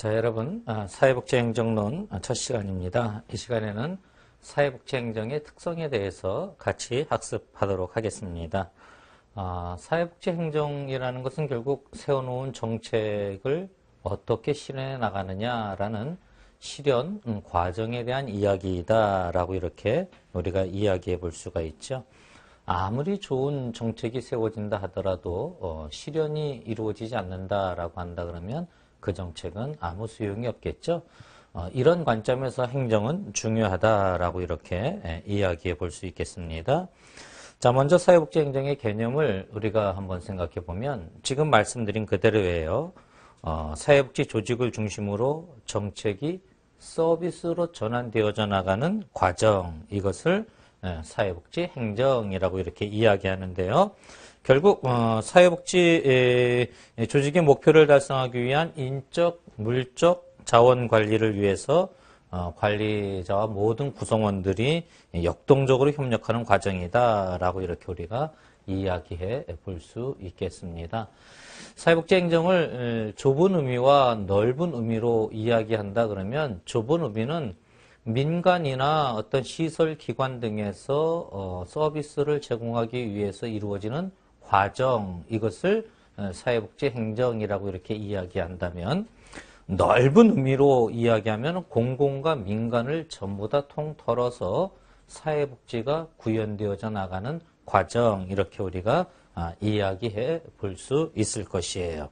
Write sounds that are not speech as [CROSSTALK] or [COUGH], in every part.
자, 여러분, 아, 사회복지행정론 첫 시간입니다. 이 시간에는 사회복지행정의 특성에 대해서 같이 학습하도록 하겠습니다. 아, 사회복지행정이라는 것은 결국 세워놓은 정책을 어떻게 실현해 나가느냐라는 실현 음, 과정에 대한 이야기다라고 이렇게 우리가 이야기해 볼 수가 있죠. 아무리 좋은 정책이 세워진다 하더라도 어, 실현이 이루어지지 않는다라고 한다 그러면 그 정책은 아무 소용이 없겠죠. 어, 이런 관점에서 행정은 중요하다라고 이렇게 예, 이야기해 볼 수 있겠습니다. 자, 먼저 사회복지행정의 개념을 우리가 한번 생각해 보면 지금 말씀드린 그대로예요. 어, 사회복지 조직을 중심으로 정책이 서비스로 전환되어져 나가는 과정 이것을 예, 사회복지 행정이라고 이렇게 이야기하는데요. 결국 어, 사회복지 조직의 목표를 달성하기 위한 인적, 물적 자원 관리를 위해서 어, 관리자와 모든 구성원들이 역동적으로 협력하는 과정이다라고 이렇게 우리가 이야기해 볼 수 있겠습니다. 사회복지 행정을 좁은 의미와 넓은 의미로 이야기한다 그러면 좁은 의미는 민간이나 어떤 시설 기관 등에서 어, 서비스를 제공하기 위해서 이루어지는 과정 이것을 어, 사회복지 행정이라고 이렇게 이야기한다면 넓은 의미로 이야기하면 공공과 민간을 전부 다 통털어서 사회복지가 구현되어져 나가는 과정 이렇게 우리가 아, 이야기해 볼 수 있을 것이에요.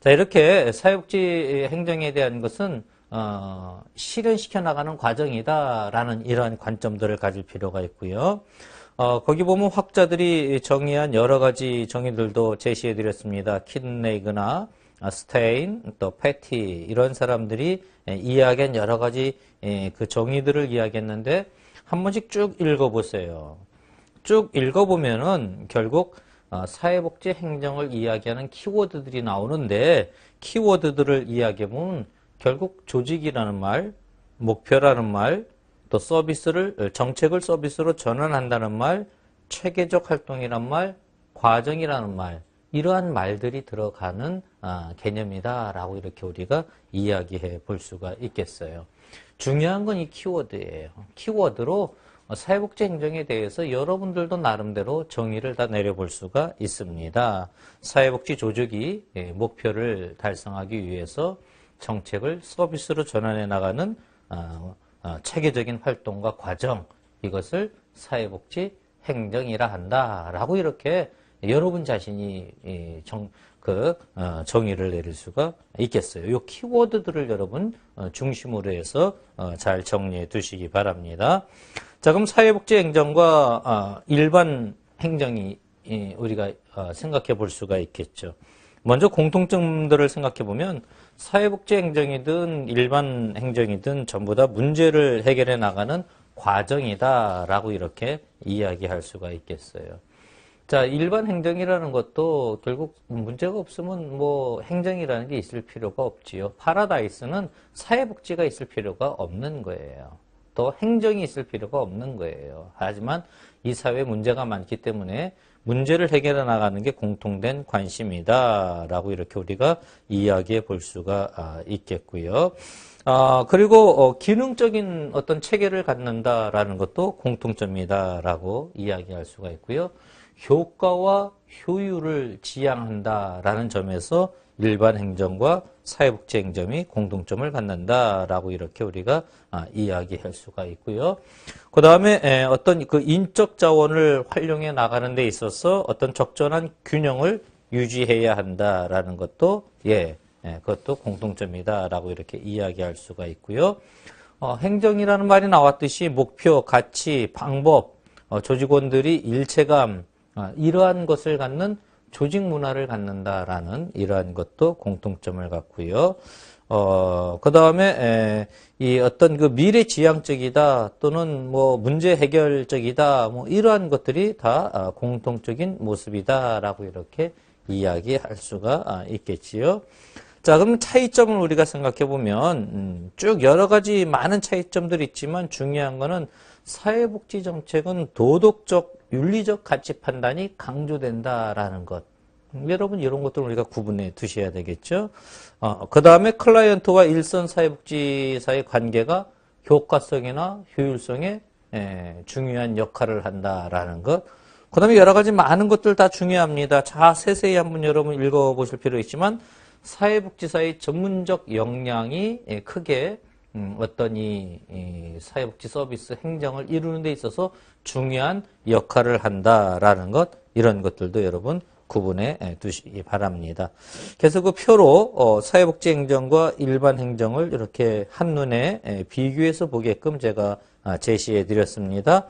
자 이렇게 사회복지 행정에 대한 것은 어, 실현시켜 나가는 과정이다라는 이러한 관점들을 가질 필요가 있고요. 어, 거기 보면 학자들이 정의한 여러 가지 정의들도 제시해 드렸습니다. 킨네이그나 스테인, 또 패티 이런 사람들이 이야기한 여러 가지 그 정의들을 이야기했는데 한 번씩 쭉 읽어보세요. 쭉 읽어보면은 결국 어, 사회복지 행정을 이야기하는 키워드들이 나오는데 키워드들을 이야기해보면 결국 조직이라는 말, 목표라는 말, 또 서비스를 정책을 서비스로 전환한다는 말, 체계적 활동이란 말, 과정이라는 말 이러한 말들이 들어가는 아, 개념이다라고 이렇게 우리가 이야기해 볼 수가 있겠어요. 중요한 건 이 키워드예요. 키워드로 사회복지 행정에 대해서 여러분들도 나름대로 정의를 다 내려볼 수가 있습니다. 사회복지 조직이 예, 목표를 달성하기 위해서 정책을 서비스로 전환해 나가는 어, 어, 체계적인 활동과 과정 이것을 사회복지 행정이라 한다라고 이렇게 여러분 자신이 정, 그 어, 정의를 내릴 수가 있겠어요. 이 키워드들을 여러분 중심으로 해서 잘 정리해 두시기 바랍니다. 자, 그럼 사회복지 행정과 일반 행정이 우리가 생각해 볼 수가 있겠죠. 먼저 공통점들을 생각해 보면 사회복지 행정이든 일반 행정이든 전부 다 문제를 해결해 나가는 과정이다라고 이렇게 이야기할 수가 있겠어요. 자, 일반 행정이라는 것도 결국 문제가 없으면 뭐 행정이라는 게 있을 필요가 없지요. 파라다이스는 사회복지가 있을 필요가 없는 거예요. 또 행정이 있을 필요가 없는 거예요. 하지만 이 사회에 문제가 많기 때문에 문제를 해결해 나가는 게 공통된 관심이다 라고 이렇게 우리가 이야기해 볼 수가 아, 있겠고요. 아, 그리고 어, 기능적인 어떤 체계를 갖는다라는 것도 공통점이다라고 이야기할 수가 있고요. 효과와 효율을 지향한다라는 점에서 일반 행정과 사회복지 행정이 공동점을 갖는다라고 이렇게 우리가 아, 이야기할 수가 있고요. 그 다음에 어떤 그 인적 자원을 활용해 나가는 데 있어서 어떤 적절한 균형을 유지해야 한다라는 것도 예, 예 그것도 공통점이다라고 이렇게 이야기할 수가 있고요. 어, 행정이라는 말이 나왔듯이 목표, 가치, 방법, 어, 조직원들이 일체감 어, 이러한 것을 갖는 조직 문화를 갖는다라는 이러한 것도 공통점을 갖고요. 어, 그 다음에, 이 어떤 그 미래 지향적이다 또는 뭐 문제 해결적이다 뭐 이러한 것들이 다 아, 공통적인 모습이다라고 이렇게 이야기할 수가 아, 있겠지요. 자, 그럼 차이점을 우리가 생각해 보면, 음, 쭉 여러 가지 많은 차이점들이 있지만 중요한 거는 사회복지 정책은 도덕적, 윤리적 가치 판단이 강조된다라는 것. 음, 여러분 이런 것들 우리가 구분해 두셔야 되겠죠. 어, 그 다음에 클라이언트와 일선 사회복지사의 관계가 효과성이나 효율성에 예, 중요한 역할을 한다라는 것. 그 다음에 여러 가지 많은 것들 다 중요합니다. 자, 세세히 한번 여러분 읽어보실 필요 있지만 사회복지사의 전문적 역량이 예, 크게 음, 어떤 이, 이 사회복지 서비스 행정을 이루는 데 있어서 중요한 역할을 한다라는 것 이런 것들도 여러분 구분해 두시기 바랍니다. 그래서 그 표로 어, 사회복지 행정과 일반 행정을 이렇게 한눈에 비교해서 보게끔 제가 아, 제시해 드렸습니다.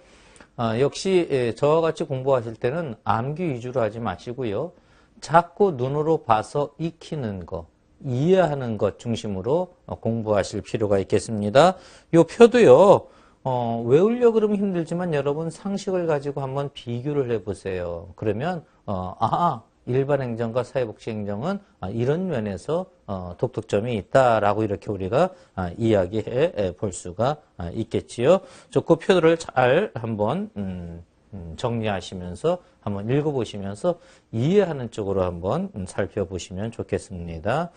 아, 역시 저와 같이 공부하실 때는 암기 위주로 하지 마시고요. 자꾸 눈으로 봐서 익히는 거, 이해하는 것 중심으로 어, 공부하실 필요가 있겠습니다. 이 표도요. 어, 외우려 그러면 힘들지만 여러분 상식을 가지고 한번 비교를 해보세요. 그러면 어, 아 일반 행정과 사회복지 행정은 아, 이런 면에서 어, 독특점이 있다라고 이렇게 우리가 아, 이야기해 볼 수가 아, 있겠지요. 그 표들을 잘 한번 음, 음, 정리하시면서 한번 읽어보시면서 이해하는 쪽으로 한번 음, 살펴보시면 좋겠습니다.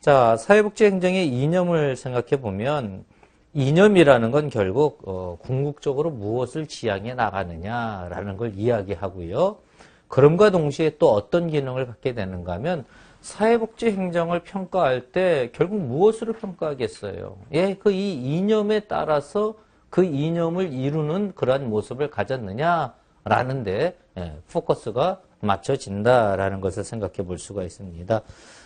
자, 사회복지 행정의 이념을 생각해 보면 이념이라는 건 결국 어, 궁극적으로 무엇을 지향해 나가느냐라는 걸 이야기하고요. 그럼과 동시에 또 어떤 기능을 갖게 되는가 하면 사회복지 행정을 평가할 때 결국 무엇으로 평가하겠어요? 예, 그 이 이념에 따라서 그 이념을 이루는 그러한 모습을 가졌느냐라는데 예, 포커스가 맞춰진다라는 것을 생각해 볼 수가 있습니다.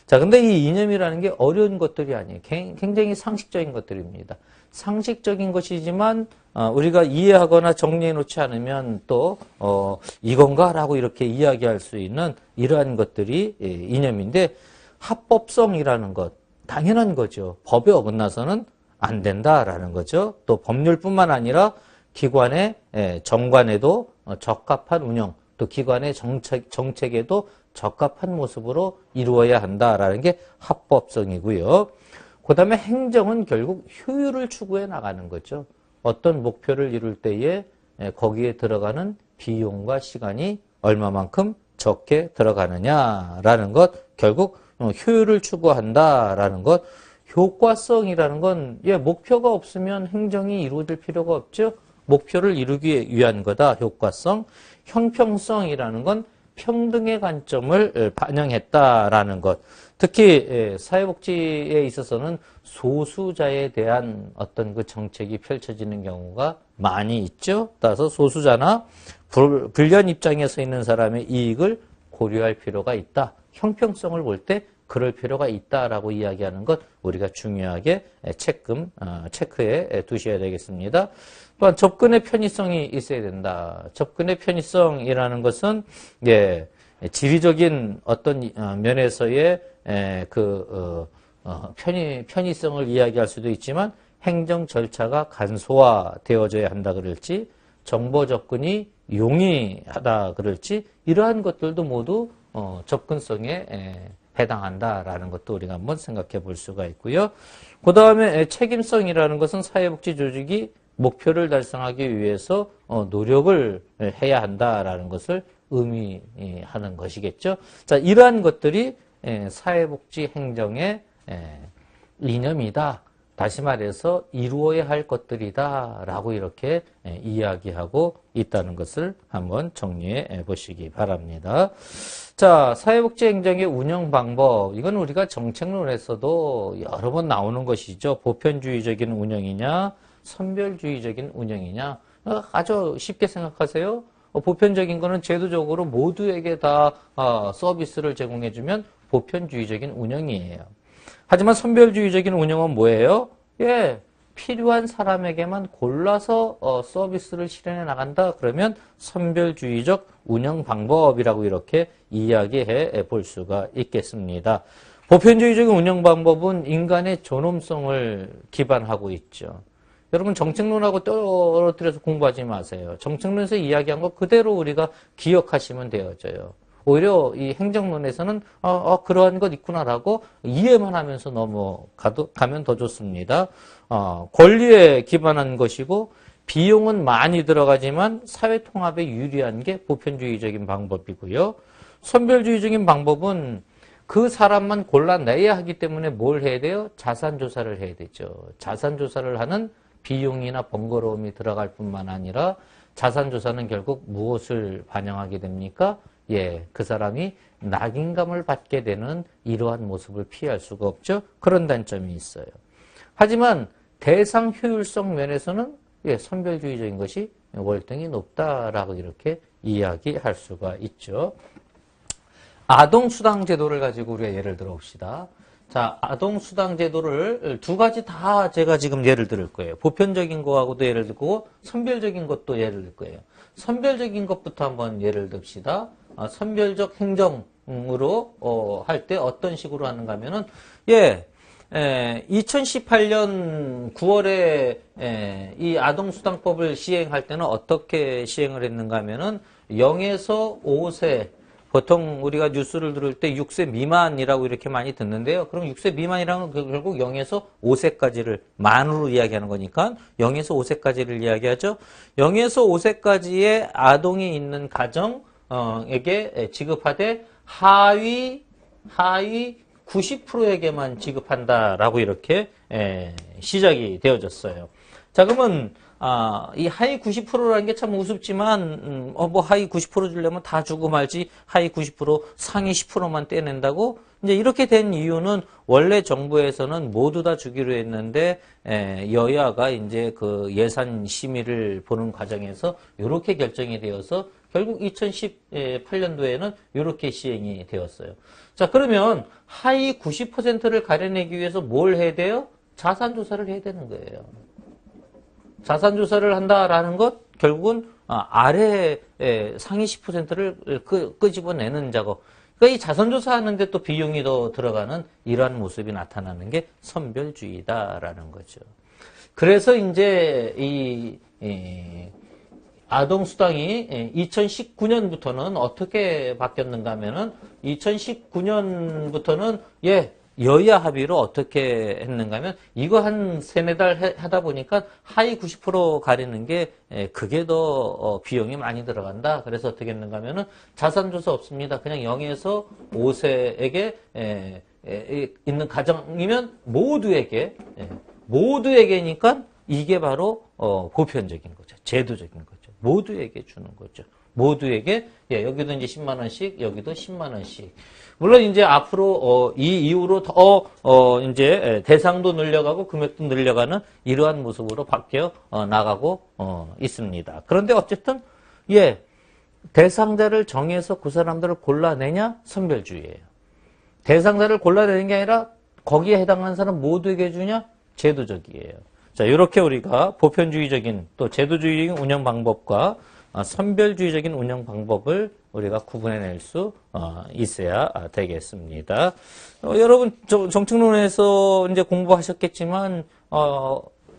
자, 근데 이 이념이라는 게 어려운 것들이 아니에요. 굉장히 상식적인 것들입니다. 상식적인 것이지만 어, 우리가 이해하거나 정리해 놓지 않으면 또 어, 이건가라고 이렇게 이야기할 수 있는 이러한 것들이 예, 이념인데 합법성이라는 것 당연한 거죠. 법에 어긋나서는 안 된다라는 거죠. 또 법률뿐만 아니라 기관의 예, 정관에도 어, 적합한 운영, 또 기관의 정책, 정책에도 적합한 모습으로 이루어야 한다라는 게 합법성이고요. 그 다음에 행정은 결국 효율을 추구해 나가는 거죠. 어떤 목표를 이룰 때에 예, 거기에 들어가는 비용과 시간이 얼마만큼 적게 들어가느냐라는 것, 결국 어, 효율을 추구한다라는 것, 효과성이라는 건 예, 목표가 없으면 행정이 이루어질 필요가 없죠. 목표를 이루기 위한 거다. 효과성. 형평성이라는 건 평등의 관점을 반영했다라는 것. 특히 사회복지에 있어서는 소수자에 대한 어떤 그 정책이 펼쳐지는 경우가 많이 있죠. 따라서 소수자나 불련 입장에 서 있는 사람의 이익을 고려할 필요가 있다. 형평성을 볼 때 그럴 필요가 있다라고 이야기하는 것 우리가 중요하게 체크, 어, 체크해 두셔야 되겠습니다. 또한 접근의 편의성이 있어야 된다. 접근의 편의성이라는 것은 예, 지리적인 어떤 어, 면에서의 그 어, 어, 편의 편의성을 이야기할 수도 있지만 행정 절차가 간소화되어져야 한다 그럴지 정보 접근이 용이하다 그럴지 이러한 것들도 모두 접근성에 해당한다라는 것도 우리가 한번 생각해 볼 수가 있고요. 그 다음에 책임성이라는 것은 사회복지 조직이 목표를 달성하기 위해서 어, 노력을 해야 한다라는 것을 의미하는 것이겠죠. 자, 이러한 것들이 사회복지 행정의 이념이다. 다시 말해서 이루어야 할 것들이다 라고 이렇게 이야기하고 있다는 것을 한번 정리해 보시기 바랍니다. 자, 사회복지 행정의 운영 방법. 이건 우리가 정책론에서도 여러 번 나오는 것이죠. 보편주의적인 운영이냐, 선별주의적인 운영이냐? 어, 아주 쉽게 생각하세요. 어, 보편적인 거는 제도적으로 모두에게 다 어, 서비스를 제공해주면 보편주의적인 운영이에요. 하지만 선별주의적인 운영은 뭐예요? 예, 필요한 사람에게만 골라서 서비스를 실현해 나간다. 그러면 선별주의적 운영 방법이라고 이렇게 이야기해 볼 수가 있겠습니다. 보편주의적인 운영 방법은 인간의 존엄성을 기반하고 있죠. 여러분 정책론하고 떨어뜨려서 공부하지 마세요. 정책론에서 이야기한 거 그대로 우리가 기억하시면 되어져요. 오히려 이 행정론에서는 어, 어 그러한 것 있구나라고 이해만 하면서 넘어가도 가면 더 좋습니다. 어, 권리에 기반한 것이고 비용은 많이 들어가지만 사회 통합에 유리한 게 보편주의적인 방법이고요. 선별주의적인 방법은 그 사람만 골라내야 하기 때문에 뭘 해야 돼요? 자산 조사를 해야 되죠. 자산 조사를 하는 비용이나 번거로움이 들어갈 뿐만 아니라 자산 조사는 결국 무엇을 반영하게 됩니까? 예, 그 사람이 낙인감을 받게 되는 이러한 모습을 피할 수가 없죠. 그런 단점이 있어요. 하지만 대상 효율성 면에서는 예, 선별주의적인 것이 월등히 높다라고 이렇게 이야기할 수가 있죠. 아동 수당 제도를 가지고 우리가 예를 들어 봅시다. 자, 아동 수당 제도를 두 가지 다 제가 지금 예를 들을 거예요. 보편적인 거하고도 예를 들고 선별적인 것도 예를 들 거예요. 선별적인 것부터 한번 예를 듭시다. 아, 선별적 행정으로 어, 할 때 어떤 식으로 하는가 하면은 예. 에, 2018년 9월에 에, 이 아동수당법을 시행할 때는 어떻게 시행을 했는가 하면은 0에서 5세 보통 우리가 뉴스를 들을 때 6세 미만이라고 이렇게 많이 듣는데요. 그럼 6세 미만이라는 건 결국 0에서 5세까지를 만으로 이야기하는 거니까 0에서 5세까지를 이야기하죠. 0에서 5세까지의 아동이 있는 가정에게 지급하되 하위 하위 90%에게만 지급한다라고 이렇게 시작이 되어졌어요. 자 그러면 아, 이 하위 90%라는 게 참 우습지만, 음, 어, 뭐 하위 90% 주려면 다 주고 말지 하위 90% 상위 10%만 떼낸다고? 이제 이렇게 된 이유는 원래 정부에서는 모두 다 주기로 했는데, 에, 여야가 이제 그 예산 심의를 보는 과정에서 이렇게 결정이 되어서 결국 2018년도에는 이렇게 시행이 되었어요. 자, 그러면 하위 90%를 가려내기 위해서 뭘 해야 돼요? 자산조사를 해야 되는 거예요. 자산 조사를 한다라는 것 결국은 아, 아래 상위 10%를 끄집어내는 작업. 그러니까 이 자산 조사 하는데 또 비용이 더 들어가는 이러한 모습이 나타나는 게 선별주의다라는 거죠. 그래서 이제 이, 이 아동 수당이 2019년부터는 어떻게 바뀌었는가 하면은 2019년부터는 예 여야 합의로 어떻게 했는가 하면 이거 한 세네 달 하다 보니까 하위 90% 가리는 게 그게 더 어, 비용이 많이 들어간다. 그래서 어떻게 했는가 하면은 자산조사 없습니다. 그냥 0에서 5세에게 있는 가정이면 모두에게 모두에게니까 이게 바로 어, 보편적인 거죠. 제도적인 거죠. 모두에게 주는 거죠. 모두에게 예, 여기도 이제 10만 원씩, 여기도 10만 원씩. 물론 이제 앞으로 어, 이 이후로 더 어, 이제 대상도 늘려가고 금액도 늘려가는 이러한 모습으로 바뀌어 어, 나가고 어, 있습니다. 그런데 어쨌든 예 대상자를 정해서 그 사람들을 골라내냐 선별주의예요. 대상자를 골라내는 게 아니라 거기에 해당하는 사람 모두에게 주냐 제도적이에요. 자 이렇게 우리가 보편주의적인 또 제도주의적인 운영 방법과 어, 선별주의적인 운영 방법을 우리가 구분해낼 수 어, 있어야 되겠습니다. 어, 여러분 정책론에서 이제 공부하셨겠지만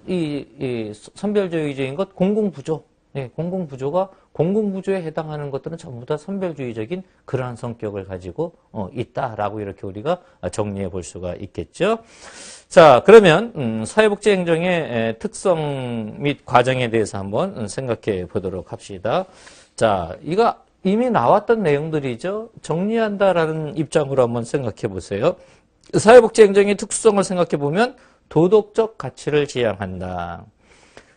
이, 이 선별주의적인 것 공공부조, 네, 공공부조가 공공부조에 해당하는 것들은 전부 다 선별주의적인 그러한 성격을 가지고 있다라고 이렇게 우리가 정리해 볼 수가 있겠죠. 자, 그러면 음, 사회복지행정의 특성 및 과정에 대해서 한번 생각해 보도록 합시다. 자, 이거 이미 나왔던 내용들이죠. 정리한다라는 입장으로 한번 생각해 보세요. 사회복지행정의 특성을 생각해 보면 도덕적 가치를 지향한다.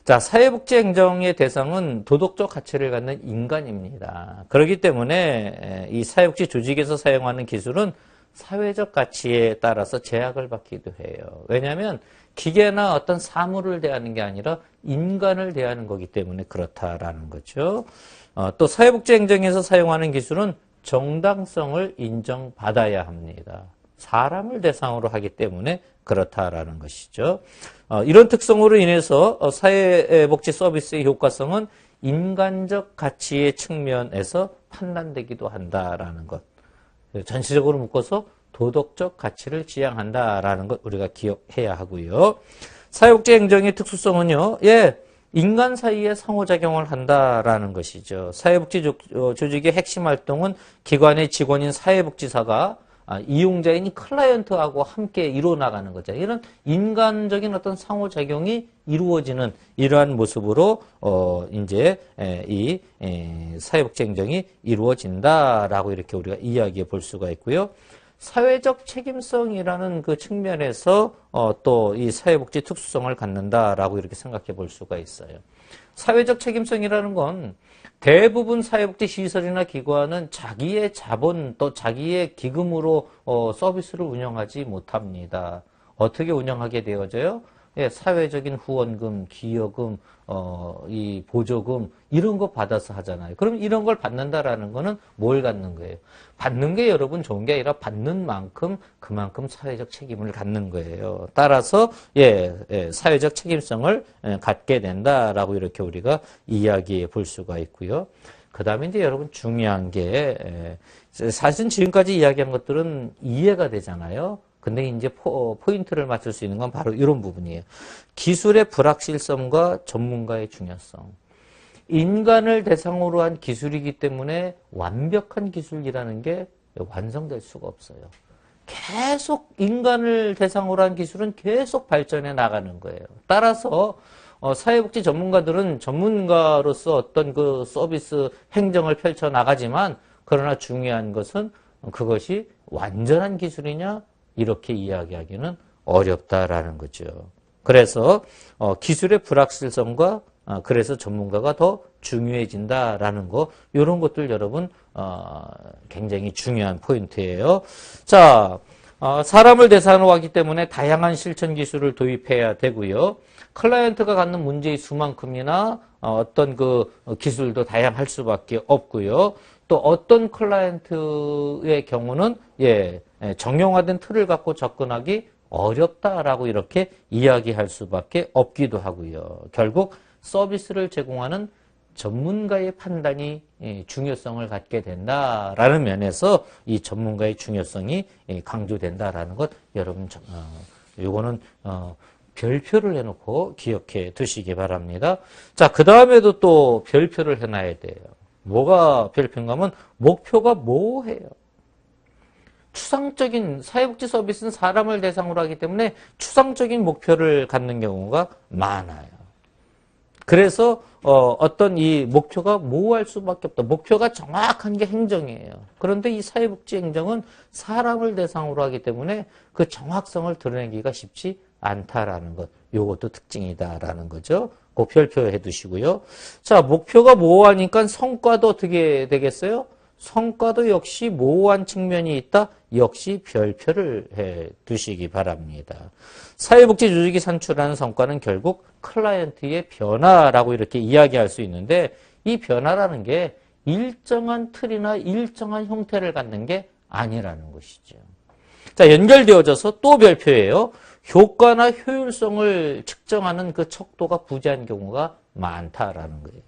자, 사회복지행정의 대상은 도덕적 가치를 갖는 인간입니다. 그렇기 때문에 이 사회복지 조직에서 사용하는 기술은 사회적 가치에 따라서 제약을 받기도 해요. 왜냐하면 기계나 어떤 사물을 대하는 게 아니라 인간을 대하는 거기 때문에 그렇다라는 거죠. 어, 또 사회복지행정에서 사용하는 기술은 정당성을 인정받아야 합니다. 사람을 대상으로 하기 때문에 그렇다라는 것이죠. 어, 이런 특성으로 인해서 어, 사회복지 서비스의 효과성은 인간적 가치의 측면에서 판단되기도 한다라는 것. 전체적으로 묶어서 도덕적 가치를 지향한다라는 것 우리가 기억해야 하고요. 사회복지 행정의 특수성은요. 예. 인간 사이에 상호작용을 한다라는 것이죠. 사회복지 어, 조직의 핵심 활동은 기관의 직원인 사회복지사가 아, 이용자인 클라이언트하고 함께 이루어 나가는 거죠. 이런 인간적인 어떤 상호작용이 이루어지는 이러한 모습으로 어 이제 에, 이 에, 사회복지 행정이 이루어진다라고 이렇게 우리가 이야기해 볼 수가 있고요. 사회적 책임성이라는 그 측면에서 어, 또 이 사회복지 특수성을 갖는다라고 이렇게 생각해 볼 수가 있어요. 사회적 책임성이라는 건 대부분 사회복지 시설이나 기관은 자기의 자본 또 자기의 기금으로 어, 서비스를 운영하지 못합니다. 어떻게 운영하게 되어져요? 예, 사회적인 후원금, 기여금, 어, 이 보조금 이런 거 받아서 하잖아요. 그럼 이런 걸 받는다라는 거는 뭘 갖는 거예요? 받는 게 여러분 좋은 게 아니라 받는 만큼 그만큼 사회적 책임을 갖는 거예요. 따라서 예, 예 사회적 책임성을 예, 갖게 된다라고 이렇게 우리가 이야기해 볼 수가 있고요. 그 다음에 이제 여러분 중요한 게 예, 사실 지금까지 이야기한 것들은 이해가 되잖아요. 근데 이제 포, 인트를 맞출 수 있는 건 바로 이런 부분이에요. 기술의 불확실성과 전문가의 중요성. 인간을 대상으로 한 기술이기 때문에 완벽한 기술이라는 게 완성될 수가 없어요. 계속 인간을 대상으로 한 기술은 계속 발전해 나가는 거예요. 따라서 어, 사회복지 전문가들은 전문가로서 어떤 그 서비스 행정을 펼쳐 나가지만 그러나 중요한 것은 그것이 완전한 기술이냐 이렇게 이야기하기는 어렵다라는 거죠. 그래서 어, 기술의 불확실성과 어, 그래서 전문가가 더 중요해진다라는 거 이런 것들 여러분 어, 굉장히 중요한 포인트예요. 자 어, 사람을 대상으로 하기 때문에 다양한 실천 기술을 도입해야 되고요. 클라이언트가 갖는 문제의 수만큼이나 어, 어떤 그 기술도 다양할 수밖에 없고요. 또 어떤 클라이언트의 경우는 예, 예, 정형화된 틀을 갖고 접근하기 어렵다라고 이렇게 이야기할 수밖에 없기도 하고요. 결국 서비스를 제공하는 전문가의 판단이 예, 중요성을 갖게 된다라는 면에서 이 전문가의 중요성이 예, 강조된다라는 것 여러분 어, 요거는 어, 별표를 해놓고 기억해 두시기 바랍니다. 자, 그 다음에도 또 별표를 해놔야 돼요. 뭐가 별표인가 하면 목표가 뭐해요? 추상적인 사회복지 서비스는 사람을 대상으로 하기 때문에 추상적인 목표를 갖는 경우가 많아요. 그래서 어, 떤이 목표가 모호할 수밖에 없다. 목표가 정확한 게 행정이에요. 그런데 이 사회복지 행정은 사람을 대상으로 하기 때문에 그 정확성을 드러내기가 쉽지 않다라는 것. 요것도 특징이다라는 거죠. 꼭 별표해 두시고요. 자, 목표가 모호하니까 성과도 어떻게 되겠어요? 성과도 역시 모호한 측면이 있다. 역시 별표를 해 두시기 바랍니다. 사회복지 조직이 산출하는 성과는 결국 클라이언트의 변화라고 이렇게 이야기할 수 있는데 이 변화라는 게 일정한 틀이나 일정한 형태를 갖는 게 아니라는 것이죠. 자, 연결되어져서 또 별표예요. 효과나 효율성을 측정하는 그 척도가 부재한 경우가 많다라는 거예요.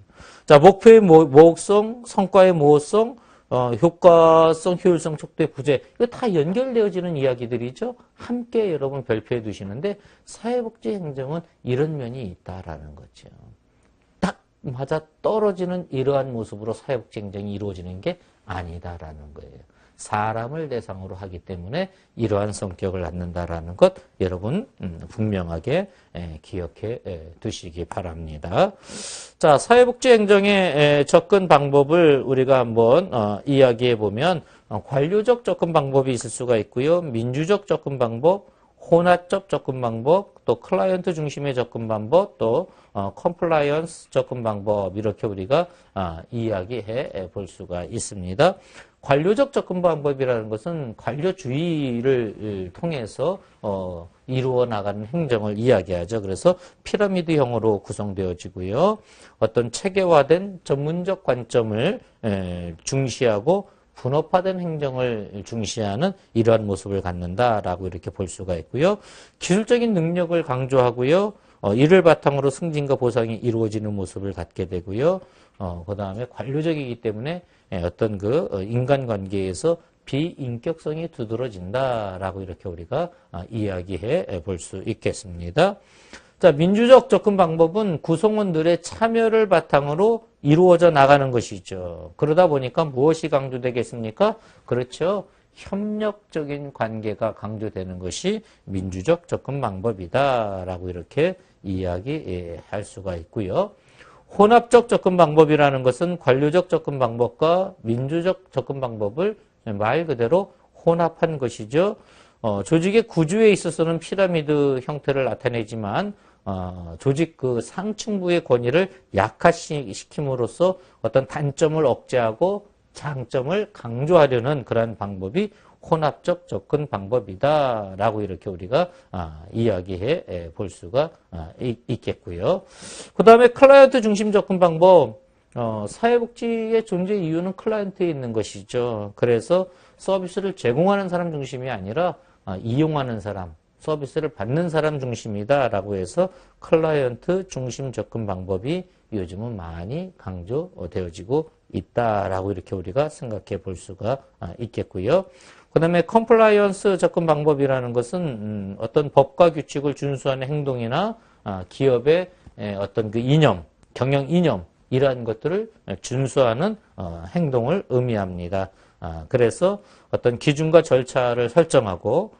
자, 목표의 모호성, 성과의 모호성, 어, 효과성, 효율성, 촉도의 부재 이거 다 연결되어지는 이야기들이죠. 함께 여러분 별표해 두시는데 사회복지 행정은 이런 면이 있다라는 거죠. 딱 맞아 떨어지는 이러한 모습으로 사회복지 행정이 이루어지는 게 아니다라는 거예요. 사람을 대상으로 하기 때문에 이러한 성격을 갖는다라는 것 여러분 음, 분명하게 기억해 두시기 바랍니다. 자, 사회복지행정의 접근 방법을 우리가 한번 어, 이야기해 보면 어, 관료적 접근 방법이 있을 수가 있고요. 민주적 접근 방법, 혼합적 접근 방법, 또 클라이언트 중심의 접근 방법, 또 어, 컴플라이언스 접근 방법 이렇게 우리가 아, 이야기해 볼 수가 있습니다. 관료적 접근 방법이라는 것은 관료주의를 통해서 어, 이루어 나가는 행정을 이야기하죠. 그래서 피라미드형으로 구성되어지고요. 어떤 체계화된 전문적 관점을 에, 중시하고 분업화된 행정을 중시하는 이러한 모습을 갖는다라고 이렇게 볼 수가 있고요. 기술적인 능력을 강조하고요. 어, 이를 바탕으로 승진과 보상이 이루어지는 모습을 갖게 되고요. 어, 그 다음에 관료적이기 때문에 예, 어떤 그 어, 인간관계에서 비인격성이 두드러진다라고 이렇게 우리가 아, 이야기해 볼 수 있겠습니다. 자, 민주적 접근 방법은 구성원들의 참여를 바탕으로 이루어져 나가는 것이죠. 그러다 보니까 무엇이 강조되겠습니까? 그렇죠. 협력적인 관계가 강조되는 것이 민주적 접근 방법이다라고 이렇게 이야기할 수가 있고요. 혼합적 접근 방법이라는 것은 관료적 접근 방법과 민주적 접근 방법을 말 그대로 혼합한 것이죠. 어, 조직의 구조에 있어서는 피라미드 형태를 나타내지만 어, 조직 그 상층부의 권위를 약화시킴으로써 어떤 단점을 억제하고 장점을 강조하려는 그러한 방법이 혼합적 접근 방법이다라고 이렇게 우리가 아, 이야기해 볼 수가 아, 있, 겠고요 그 다음에 클라이언트 중심 접근 방법, 어, 사회복지의 존재 이유는 클라이언트에 있는 것이죠. 그래서 서비스를 제공하는 사람 중심이 아니라 아, 이용하는 사람, 서비스를 받는 사람 중심이다라고 해서 클라이언트 중심 접근 방법이 요즘은 많이 강조되어지고 있다라고 이렇게 우리가 생각해 볼 수가 아, 있겠고요. 그 다음에 컴플라이언스 접근 방법이라는 것은 음, 어떤 법과 규칙을 준수하는 행동이나 아, 기업의 어떤 그 이념, 경영 이념 이러한 것들을 준수하는 어, 행동을 의미합니다. 아, 그래서 어떤 기준과 절차를 설정하고 어,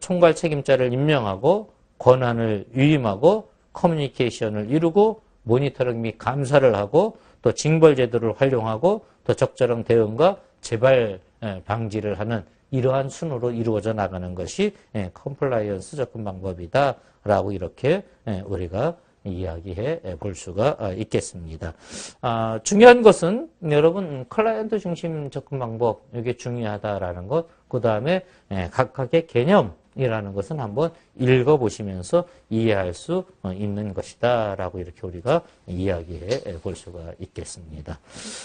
총괄 책임자를 임명하고 권한을 위임하고 커뮤니케이션을 이루고 모니터링 및 감사를 하고 또 징벌 제도를 활용하고 또 적절한 대응과 재발 방지를 하는 이러한 순으로 이루어져 나가는 것이 컴플라이언스 접근 방법이다라고 이렇게 우리가 이야기해 볼 수가 어, 있겠습니다. 아, 중요한 것은 여러분 클라이언트 중심 접근 방법 이게 중요하다라는 것. 그 다음에 각각의 개념이라는 것은 한번 읽어보시면서 이해할 수 어, 있는 것이다라고 이렇게 우리가 이야기해 볼 수가 있겠습니다.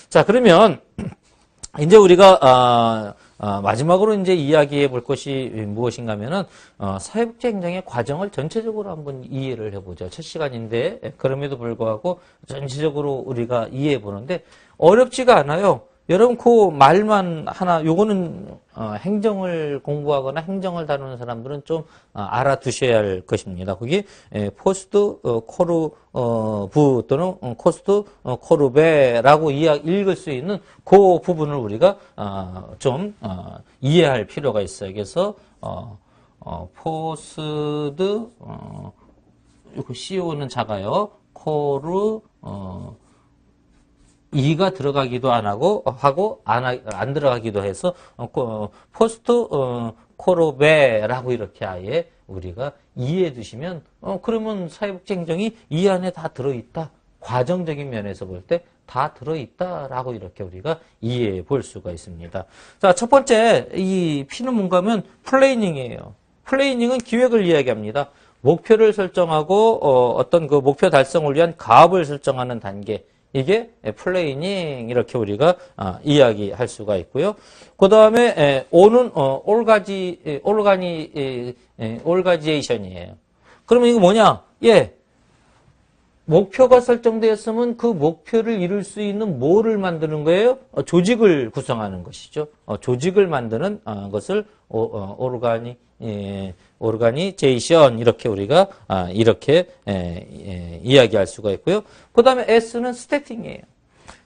자 그러면 [CLEARS THROAT] 이제 우리가 아, 아, 마지막으로 이제 이야기해 볼 것이 무엇인가 하면은 어, 사회복지 행정의 과정을 전체적으로 한번 이해를 해보죠. 첫 시간인데 그럼에도 불구하고 전체적으로 우리가 이해해 보는데 어렵지가 않아요. 여러분 그 말만 하나 요거는 어, 행정을 공부하거나 행정을 다루는 사람들은 좀 어, 알아두셔야 할 것입니다. 거기 에, 포스트 어, 코르부 어, 또는 어, 코스트 어, 코르베라고 이야, 읽을 수 있는 그 부분을 우리가 좀 이해할 필요가 있어요. 그래서 포스드 이거 CO는 작아요. 코르 이가 들어가기도 안 하고 하고 안, 안 들어가기도 해서 어, 포스트 어, 코로베라고 이렇게 아예 우리가 이해해 두시면 어, 그러면 사회복지 행정이 이 안에 다 들어있다. 과정적인 면에서 볼 때 다 들어있다라고 이렇게 우리가 이해해 볼 수가 있습니다. 자, 첫 번째 이 피는 뭔가 하면 플레이닝이에요. 플레이닝은 기획을 이야기합니다. 목표를 설정하고 어, 떤그 목표 달성을 위한 가업을 설정하는 단계. 이게 플레이닝 이렇게 우리가 아, 이야기할 수가 있고요. 그 다음에 오는 어, 올가지 올가니 올가지에이션이에요. 그러면 이거 뭐냐? 예. 목표가 설정되었으면 그 목표를 이룰 수 있는 뭐를 만드는 거예요? 어, 조직을 구성하는 것이죠. 어, 조직을 만드는 어, 것을 오, 어, 오르가니 예, 오르가니제이션 이렇게 우리가 아, 이렇게 예, 예, 이야기할 수가 있고요. 그 다음에 S는 스태핑이에요.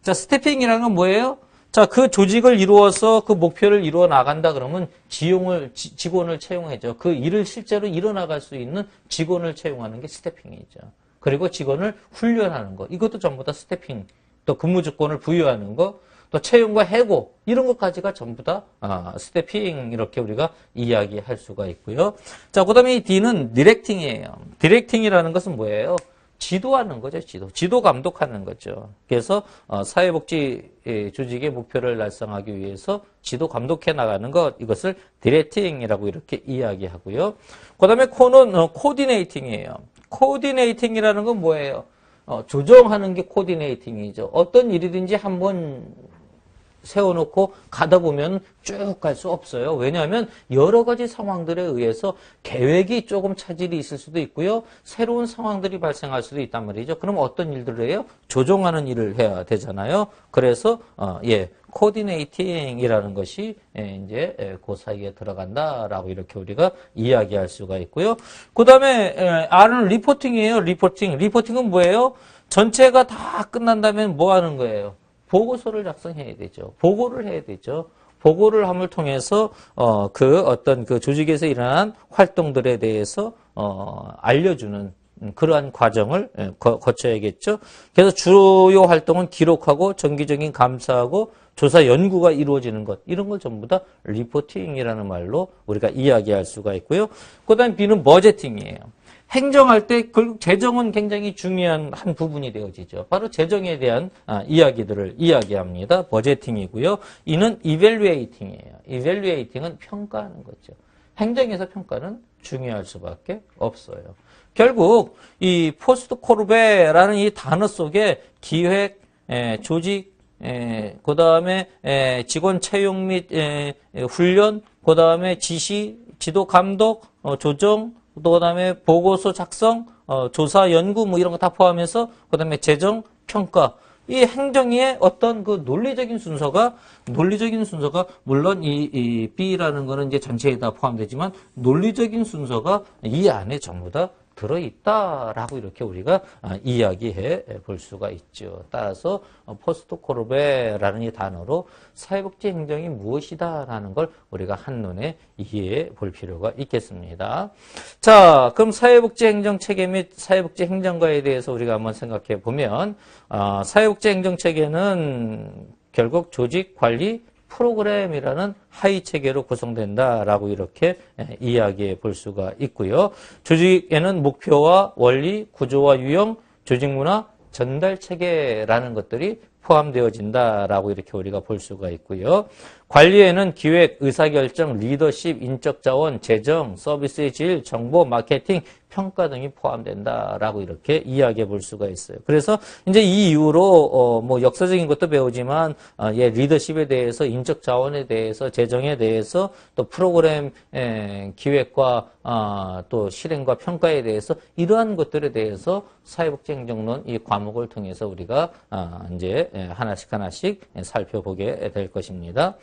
자, 스태핑이라는 건 뭐예요? 자, 그 조직을 이루어서 그 목표를 이루어 나간다 그러면 지용을, 지, 직원을 채용해죠. 그 일을 실제로 이뤄나갈 수 있는 직원을 채용하는 게 스태핑이죠. 그리고 직원을 훈련하는 거. 이것도 전부 다 스태핑. 또 근무 조건을 부여하는 거. 또 채용과 해고 이런 것까지가 전부 다 아, 스태핑 이렇게 우리가 이야기할 수가 있고요. 자, 그다음에 이 D는 디렉팅이에요. 디렉팅이라는 것은 뭐예요? 지도하는 거죠, 지도. 지도 감독하는 거죠. 그래서 어, 사회복지 조직의 목표를 달성하기 위해서 지도 감독해 나가는 것, 이것을 디렉팅이라고 이렇게 이야기하고요. 그 다음에 코는 어, 코디네이팅이에요. 코디네이팅이라는 건 뭐예요? 어, 조정하는 게 코디네이팅이죠. 어떤 일이든지 한번 세워놓고 가다 보면 쭉 갈 수 없어요. 왜냐하면 여러 가지 상황들에 의해서 계획이 조금 차질이 있을 수도 있고요. 새로운 상황들이 발생할 수도 있단 말이죠. 그럼 어떤 일들을 해요? 조정하는 일을 해야 되잖아요. 그래서 어, 예, 코디네이팅이라는 것이 예, 이제 예, 그 사이에 들어간다라고 이렇게 우리가 이야기할 수가 있고요. 그 다음에 예, R은 리포팅이에요. 리포팅. 리포팅은 뭐예요? 전체가 다 끝난 다면 뭐 하는 거예요? 보고서를 작성해야 되죠. 보고를 해야 되죠. 보고를 함을 통해서 어, 그 어떤 그 조직에서 일어난 활동들에 대해서 어, 알려주는 음, 그러한 과정을 예, 거, 거쳐야겠죠. 그래서 주요 활동은 기록하고 정기적인 감사하고 조사 연구가 이루어지는 것 이런 걸 전부 다 리포팅이라는 말로 우리가 이야기할 수가 있고요. 그다음 B는 버제팅이에요. 행정할 때 결국 재정은 굉장히 중요한 한 부분이 되어지죠. 바로 재정에 대한 아, 이야기들을 이야기합니다. 버제팅이고요. 이는 이벨리에이팅이에요. 이벨리에이팅은 평가하는 거죠. 행정에서 평가는 중요할 수밖에 없어요. 결국 이 포스트 코르베라는 이 단어 속에 기획, 에, 조직, 그 다음에 직원 채용 및 에, 훈련, 그 다음에 지시, 지도 감독, 어, 조정, 또 그다음에 보고서 작성, 어, 조사 연구 뭐 이런 거 다 포함해서 그다음에 재정 평가. 이 행정의 어떤 그 논리적인 순서가 논리적인 순서가 물론 이, 이 B라는 거는 이제 전체에 다 포함되지만 논리적인 순서가 이 안에 전부 다 들어있다라고 이렇게 우리가 아, 이야기해 볼 수가 있죠. 따라서 포스트 코르베라는 이 단어로 사회복지 행정이 무엇이다라는 걸 우리가 한눈에 이해해 볼 필요가 있겠습니다. 자, 그럼 사회복지 행정 체계 및 사회복지 행정과에 대해서 우리가 한번 생각해 보면 아, 사회복지 행정 체계는 결국 조직 관리 프로그램이라는 하위 체계로 구성된다라고 이렇게 예, 이야기해 볼 수가 있고요. 조직에는 목표와 원리, 구조와 유형, 조직 문화, 전달 체계라는 것들이 포함되어진다라고 이렇게 우리가 볼 수가 있고요. 관리에는 기획, 의사결정, 리더십, 인적 자원, 재정, 서비스의 질, 정보, 마케팅, 평가 등이 포함된다라고 이렇게 이야기해 볼 수가 있어요. 그래서 이제 이 이후로 어 뭐 역사적인 것도 배우지만 어 예, 리더십에 대해서 인적 자원에 대해서 재정에 대해서 또 프로그램 에, 기획과 아, 또 실행과 평가에 대해서 이러한 것들에 대해서 사회복지행정론 이 과목을 통해서 우리가 아, 이제 예, 하나씩 하나씩 살펴보게 될 것입니다.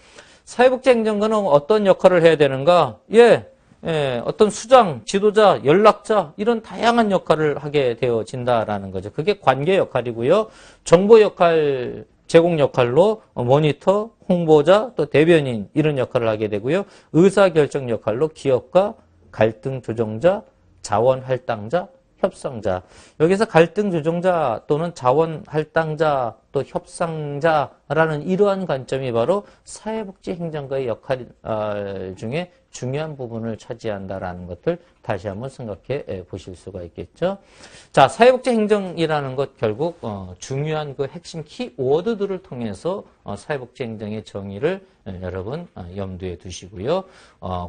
사회복지행정관은 어떤 역할을 해야 되는가? 예, 예, 어떤 수장, 지도자, 연락자 이런 다양한 역할을 하게 되어진다라는 거죠. 그게 관계 역할이고요. 정보 역할, 제공 역할로 모니터, 홍보자, 또 대변인 이런 역할을 하게 되고요. 의사 결정 역할로 기업과 갈등 조정자, 자원 할당자, 협상자. 여기서 갈등 조정자 또는 자원 할당자 또 협상자라는 이러한 관점이 바로 사회복지 행정가의 역할 어, 중에 중요한 부분을 차지한다라는 것들 다시 한번 생각해 보실 수가 있겠죠. 자, 사회복지 행정이라는 것 결국 어, 중요한 그 핵심 키워드들을 통해서 어, 사회복지 행정의 정의를 여러분 염두에 두시고요.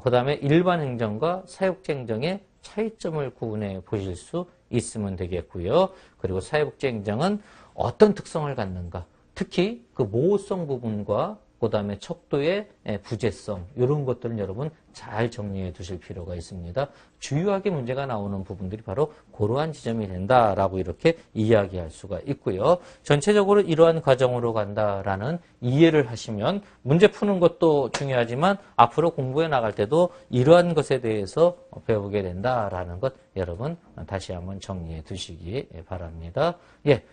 그 다음에 일반 행정과 사회복지 행정의 차이점을 구분해 보실 수 있으면 되겠고요. 그리고 사회복지 행정은 어떤 특성을 갖는가? 특히 그 모호성 부분과 그 다음에 척도의 부재성 이런 것들은 여러분 잘 정리해 두실 필요가 있습니다. 주요하게 문제가 나오는 부분들이 바로 그러한 지점이 된다라고 이렇게 이야기할 수가 있고요. 전체적으로 이러한 과정으로 간다라는 이해를 하시면 문제 푸는 것도 중요하지만 앞으로 공부해 나갈 때도 이러한 것에 대해서 배우게 된다라는 것 여러분 다시 한번 정리해 두시기 바랍니다. 예.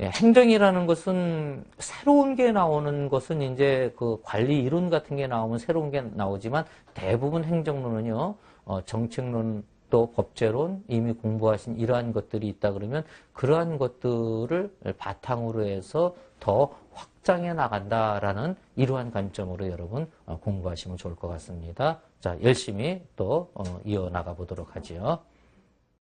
예. 예, 행정이라는 것은 새로운 게 나오는 것은 이제 그 관리 이론 같은 게 나오면 새로운 게 나오지만 대부분 행정론은요, 어, 정책론 또 법제론 이미 공부하신 이러한 것들이 있다 그러면 그러한 것들을 바탕으로 해서 더 확장해 나간다라는 이러한 관점으로 여러분 어, 공부하시면 좋을 것 같습니다. 자, 열심히 또 어, 이어 나가 보도록 하지요.